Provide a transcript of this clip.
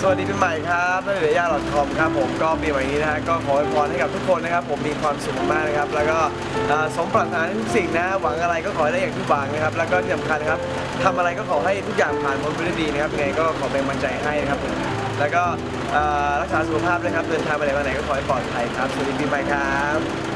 สวัสดีปีใหม่ครับนักเรียนยาหลอดคอมครับผมก็ปีใหม่นี้นะฮะก็ขออวยพรให้กับทุกคนนะครับ ผมมีความสุขมากๆนะครับ แล้วก็เอ่อสมปรารถนาทุกสิ่งนะหวังอะไรก็ขอให้ได้อย่างที่หวังนะครับ แล้วก็ที่สำคัญนะครับทำอะไรก็ขอให้ทุกอย่างผ่านพ้นไปด้วยดีนะครับยังไงก็ขอเป็นกำลังใจให้นะครับผมแล้วก็เอ่อรักษาสุขภาพด้วยครับเดินทางไปไหนมาไหนก็ขอให้ปลอดภัยครับสวัสดีปีใหม่ครับ